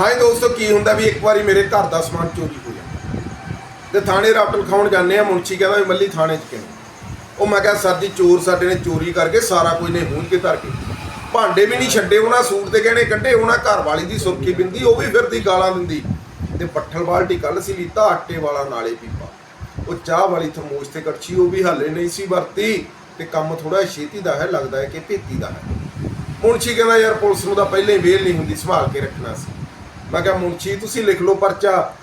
ਹਾਂ ਦੋਸਤੋ, ਕੀ ਹੁੰਦਾ ਵੀ ਇੱਕ ਵਾਰੀ ਮੇਰੇ ਘਰ ਦਾ ਸਮਾਨ ਚੋਰੀ ਹੋ ਜਾਂਦਾ। ਤੇ ਥਾਣੇ ਰਾਪਟ ਲਿਖਾਉਣ ਜਾਂਦੇ ਆ, ਮੁਨਸ਼ੀ ਕਹਿੰਦਾ ਵੀ ਮੱਲੀ ਥਾਣੇ 'ਚ ਕਿਉਂ? ਉਹ ਮੈਂ ਕਿਹਾ, ਸਰ ਜੀ, ਚੋਰ ਸਾਡੇ ਨੇ ਚੋਰੀ ਕਰਕੇ ਸਾਰਾ ਕੁਝ ਨੇ ਮੂੰਹ ਕੇ ਧਰ ਕੇ ਭਾਂਡੇ ਵੀ ਨਹੀਂ ਛੱਡੇ ਉਹਨਾਂ, ਸੂਟ ਦੇ ਗਹਿਣੇ ਕੱਢੇ, ਉਹਨਾਂ ਘਰ ਵਾਲੀ ਦੀ ਸੁਰਖੀ ਬਿੰਦੀ, ਉਹ ਵੀ ਫਿਰਦੀ ਗਾਲਾਂ ਦਿੰਦੀ। ਤੇ ਪੱਠਲ ਬਾਲਟੀ ਕੱਲ ਸੀ ਲੀਤਾ ਆਟੇ ਵਾਲਾ ਨਾਲੇ ਪੀਪਾ। ਉਹ ਚਾਹ ਵਾਲੀ ਥਰਮੋਸ ਤੇ ਕੜਛੀ, ਉਹ ਵੀ ਹਾਲੇ ਨਹੀਂ ਸੀ ਵਰਤੀ। ਤੇ ਕੰਮ ਥੋੜਾ ਛੇਤੀ ਦਾ ਹੈ, ਲੱਗਦਾ ਹੈ ਕਿ ਭੇਤੀ ਦਾ ਹੈ। ਮੁਨਸ਼ੀ ਕਹਿੰਦਾ, ਯਾਰ, ਪੁਲਿਸ ਨੂੰ ਤਾਂ ਪਹਿਲਾਂ ਹੀ ਵੇਲ ਨਹੀਂ ਹੁੰਦੀ, ਸੰਭਾਲ ਕੇ ਰੱਖਣਾ ਸੀ। ਮੈਂ ਕਿਹਾ ਮੁੰਸ਼ੀ ਤੁਸੀਂ ਲਿਖ ਲਓ ਪਰਚਾ,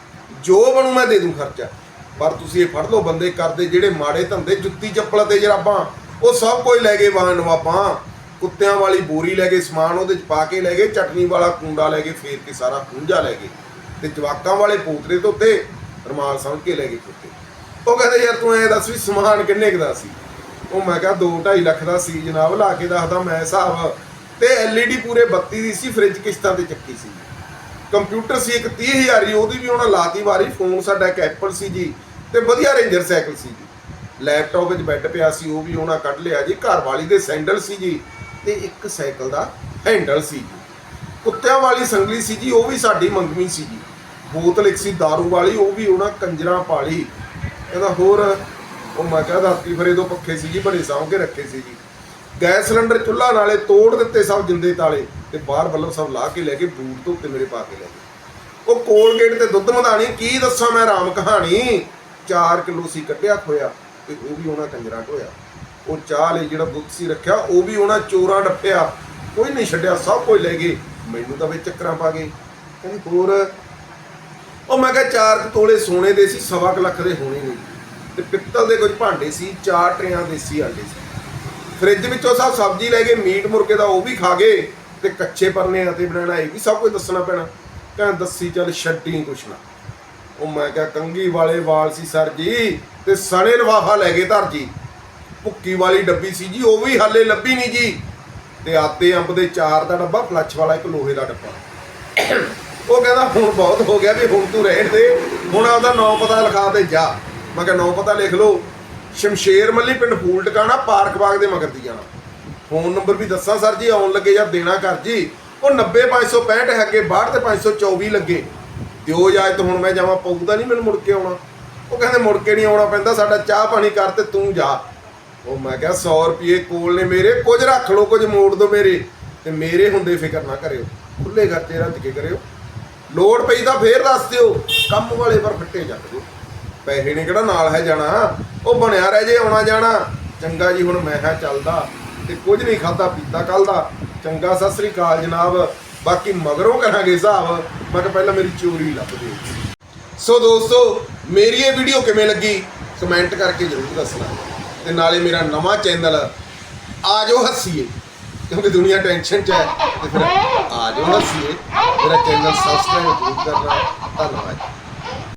ਜੋ ਬਣੂ ਮੈਂ ਦੇ ਦੂੰ ਖਰਚਾ। ਪਰ ਤੁਸੀਂ ਇਹ ਫੜ ਲਓ ਬੰਦੇ ਕਰਦੇ ਜਿਹੜੇ ਮਾੜੇ ਧੰਦੇ, ਜੁੱਤੀ ਚੱਪਲ ਤੇ ਜਰਾਬਾਂ, ਉਹ ਸਭ ਕੁਝ ਲੈ ਗਏ ਵਾਹਨ ਨਵਾਬਾਂ ਕੁੱਤਿਆਂ ਵਾਲੀ ਬੋਰੀ ਲੈ ਗਏ, ਸਮਾਨ ਉਹਦੇ ਚ ਪਾ ਕੇ ਲੈ ਗਏ, ਚਟਨੀ ਵਾਲਾ ਕੁੰਡਾ ਲੈ ਗਏ, ਫੇਰ ਕੇ ਸਾਰਾ ਖੂੰਜਾ ਲੈ ਗਏ। ਤੇ ਜਵਾਕਾਂ ਵਾਲੇ ਪੋਤਰੇ ਤੋਂ ਉੱਤੇ ਰਮਾਲ ਸਮਝ ਕੇ ਲੈ ਗਏ ਕੁੱਤੇ। ਉਹ ਕਹਿੰਦੇ, ਯਾਰ ਤੂੰ ਐ ਦੱਸ ਵੀ ਸਮਾਨ ਕਿੰਨੇ ਕੁ ਦਾ ਸੀ? ਉਹ ਮੈਂ ਕਿਹਾ 2.5 ਲੱਖ ਦਾ ਸੀ ਜਨਾਬ, ਲਾ ਕੇ ਦੱਸਦਾ ਮੈਂ ਹਿਸਾਬ। ਤੇ LED ਪੂਰੇ 32 ਦੀ ਸੀ, ਫ੍ਰਿਜ ਕਿਸ਼ਤਾਂ ਤੇ ਚੱਕੀ ਸੀ। ਕੰਪਿਊਟਰ ਸੀ, ਇੱਕ 30000 ਦੀ ਉਹਦੀ ਵੀ ਉਹਨਾਂ ਲਾਤੀ ਵਾਰੀ, ਫੋਨ ਸਾਡਾ ਇੱਕ ਐਪਲ ਸੀ ਜੀ, ਤੇ ਵਧੀਆ ਰੇਂਜਰ ਸਾਈਕਲ ਸੀ ਜੀ। ਲੈਪਟਾਪ ਵਿੱਚ ਬੈੱਡ ਪਿਆ ਸੀ, ਉਹ ਵੀ ਉਹਨਾਂ ਕੱਢ ਲਿਆ ਜੀ, ਘਰ ਵਾਲੀ ਦੇ ਸੈਂਡਲ ਸੀ ਜੀ, ਤੇ ਇੱਕ ਸਾਈਕਲ ਦਾ ਹੈਂਡਲ ਸੀ ਜੀ। ਕੁੱਤਿਆਂ ਵਾਲੀ ਸੰਗਲੀ ਸੀ ਜੀ, ਉਹ ਵੀ ਸਾਡੀ ਮੰਗਵੀ ਸੀ ਜੀ। ਬੋਤਲ ਇੱਕ ਸੀ दारू ਵਾਲੀ, ਉਹ ਵੀ ਉਹਨਾਂ ਕੰਜਰਾਂ ਪਾਲੀ। ਇਹਦਾ ਹੋਰ, ਉਹ ਮੈਂ ਕਿਹਾ ਧਰਤੀ ਫਰੇ ਦੋ ਪੱਖੇ ਸੀ ਜੀ, ਬੜੇ ਸਾਂਭ ਕੇ ਰੱਖੇ ਸੀ ਜੀ। ਗੈਸ ਸਿਲੰਡਰ ਚੁੱਲ੍ਹਾ ਨਾਲੇ ਤੋੜ ਦਿੱਤੇ ਸਭ ਜਿੰਦੇ ਤਾਲੇ ਤੇ ਬਾਹਰ ਵੱਲੋਂ ਸਭ ਲਾ ਕੇ ਲੈ ਕੇ ਬੂਟ ਤੋਂ ਉੱਤੇ ਮੇਰੇ ਪਾ ਕੇ ਲੈ ਗਏ। ਉਹ ਕੋਲਗੇਟ ਤੇ ਦੁੱਧ ਮਧਾਣੀ, ਕੀ ਦੱਸਾਂ ਮੈਂ ਰਾਮ ਕਹਾਣੀ? 4 ਕਿਲੋ ਸੀ ਕੱਢਿਆ ਖੋਇਆ ਤੇ ਉਹ ਵੀ ਉਹਨਾਂ ਕੰਜਰਾਂ ਢੋਇਆ ਉਹ ਚਾਹ ਲਈ ਜਿਹੜਾ ਦੁੱਧ ਸੀ ਰੱਖਿਆ, ਉਹ ਵੀ ਉਹਨਾਂ ਚੋਰਾਂ ਡੱਪਿਆ। ਕੋਈ ਨਹੀਂ ਛੱਡਿਆ, ਸਭ ਕੁਝ ਲੈ ਗਏ। ਮੈਨੂੰ ਤਾਂ ਵਿੱਚ ਚੱਕਰਾਂ ਪਾ ਗਏ। ਕਹਿੰਦੇ ਹੋਰ? ਉਹ ਮੈਂ ਕਿਹਾ ਚਾਰ ਤੋਲੇ ਸੋਨੇ ਦੇ ਸੀ, ਸਵਾ ਕੁ ਲੱਖ ਦੇ ਹੋਣੇ ਨੇ। ਤੇ ਪਿੱਤਲ ਦੇ ਕੁਝ ਭਾਂਡੇ ਸੀ, ਚਾਰ ਟਰੇਆਂ ਦੇਸੀ ਆਂਡੇ ਸੀ। ਫ੍ਰਿਜ ਵਿੱਚੋਂ ਸਭ ਸਬਜ਼ੀ ਲੈ ਗਏ ਮੀਟ ਮੁਰਗੇ ਦਾ ਉਹ ਵੀ ਖਾ ਗਏ ਤੇ ਕੱਚੇ ਪਰਨੇ ਅਤੇ ਬਣਾਣਾ ਇਹ ਵੀ ਸਭ ਕੁਝ ਦੱਸਣਾ ਪੈਣਾ। ਕਹਿੰਦਾ ਦੱਸੀ ਚੱਲ ਛੱਡੀ ਕੁਛ ਨਾ। ਉਹ ਮੈਂ ਕਿਹਾ ਕੰਗੀ ਵਾਲੇ ਵਾਲ ਸੀ ਸਰ ਜੀ ਤੇ ਸਣੇ ਲਵਾਫ਼ਾ ਲੈ ਗਏ ਧਰ ਜੀ। ਭੁੱਕੀ ਵਾਲੀ ਡੱਬੀ ਸੀ ਜੀ, ਉਹ ਵੀ ਹਾਲੇ ਲੱਭੀ ਨਹੀਂ ਜੀ। ਤੇ ਆਤੇ ਅੰਬ ਦੇ ਚਾਰ ਦਾ ਡੱਬਾ ਫਲੱਚ ਵਾਲਾ ਇੱਕ ਲੋਹੇ ਦਾ ਡੱਬਾ। ਉਹ ਕਹਿੰਦਾ, ਹੁਣ ਬਹੁਤ ਹੋ ਗਿਆ ਵੀ ਹੁਣ ਤੂੰ ਰਹਿਣ ਦੇ, ਹੁਣ ਆਪਦਾ ਨਾਂ ਪਤਾ ਲਿਖਾ ਤੇ ਜਾ। ਮੈਂ ਕਿਹਾ, ਨਾਂ ਪਤਾ ਲਿਖ ਲਓ। ਸ਼ਮਸ਼ੇਰ ਮੱਲੀ ਪਿੰਡ ਫੂਲ ਟਿਕਾਣਾ ਪਾਰਕ ਬਾਗ ਦੇ ਮਗਰ ਦੀ ਜਾਣਾ ਫੋਨ ਨੰਬਰ ਵੀ ਦੱਸਾਂ, ਸਰ ਜੀ, ਆਉਣ ਲੱਗੇ ਜਾਂ ਦੇਣਾ ਕਰ ਜੀ। ਉਹ 90565 ਹੈ ਅੱਗੇ 62 ਤੇ 524 ਲੱਗੇ। ਦਿਓ ਇਜਾਜ਼ਤ ਹੁਣ ਮੈਂ ਜਾਵਾਂ ਪਊਦਾ ਨਹੀਂ ਮੈਨੂੰ ਮੁੜ ਕੇ ਆਉਣਾ। ਉਹ ਕਹਿੰਦੇ, ਮੁੜ ਕੇ ਨਹੀਂ ਆਉਣਾ ਪੈਂਦਾ, ਸਾਡਾ ਚਾਹ ਪਾਣੀ ਕਰ ਤੇ ਤੂੰ ਜਾ। ਉਹ ਮੈਂ ਕਿਹਾ 100 ਰੁਪਏ ਕੋਲ ਨੇ ਮੇਰੇ, ਕੁਝ ਰੱਖ ਲਓ, ਕੁਝ ਮੋੜ ਦਿਓ ਮੇਰੇ। ਤੇ ਮੇਰੇ ਹੁੰਦੇ ਫਿਕਰ ਨਾ ਕਰਿਓ। ਖੁੱਲੇ ਖਰਚੇ ਰੱਜ ਕੇ ਕਰਿਓ। ਲੋੜ ਪਈ ਤਾਂ ਫੇਰ ਦੱਸ ਦਿਓ। ਕੰਮ ਵਾਲੇ ਪਰ ਫੱਟੇ ਜੱਟ ਦਿਓ। ਪੈਸੇ ਨੇ ਕਿਹੜਾ ਨਾਲ ਹੈ ਜਾਣਾ? ਉਹ ਬਣਿਆ ਰਹਿ ਜੇ, ਆਉਣਾ ਜਾਣਾ। ਚੰਗਾ ਜੀ, ਹੁਣ ਮੈਂ ਹਾਂ ਚੱਲਦਾ ਤੇ ਕੁਝ ਨਹੀਂ ਖਾਦਾ ਪੀਤਾ ਕੱਲ ਦਾ। ਚੰਗਾ, ਸਤਿ ਸ੍ਰੀ ਅਕਾਲ ਜਨਾਬ। ਬਾਕੀ ਮਗਰੋਂ ਕਰਾਂਗੇ ਹਿਸਾਬ। ਮੈਂ ਕਿਹਾ ਪਹਿਲਾਂ ਮੇਰੀ ਚੋਰੀ ਲੱਭ ਦਿਓ ਸੋ ਦੋਸਤੋ, ਮੇਰੀ ਇਹ ਵੀਡੀਓ ਕਿਵੇਂ ਲੱਗੀ? ਕਮੈਂਟ ਕਰਕੇ ਜ਼ਰੂਰ ਦੱਸਣਾ। ਤੇ ਨਾਲੇ ਮੇਰਾ ਨਵਾਂ ਚੈਨਲ ਆ ਜਾਓ ਹੱਸੀਏ। ਕਿਉਂਕਿ ਦੁਨੀਆ ਟੈਨਸ਼ਨ 'ਚ ਹੈ। ਤੇ ਫਿਰ ਆ ਜਾਓ ਹੱਸੀਏ। ਮੇਰਾ ਚੈਨਲ ਸਬਸਕ੍ਰਾਈਬ ਜ਼ਰੂਰ ਕਰਨਾ। ਧੰਨਵਾਦ।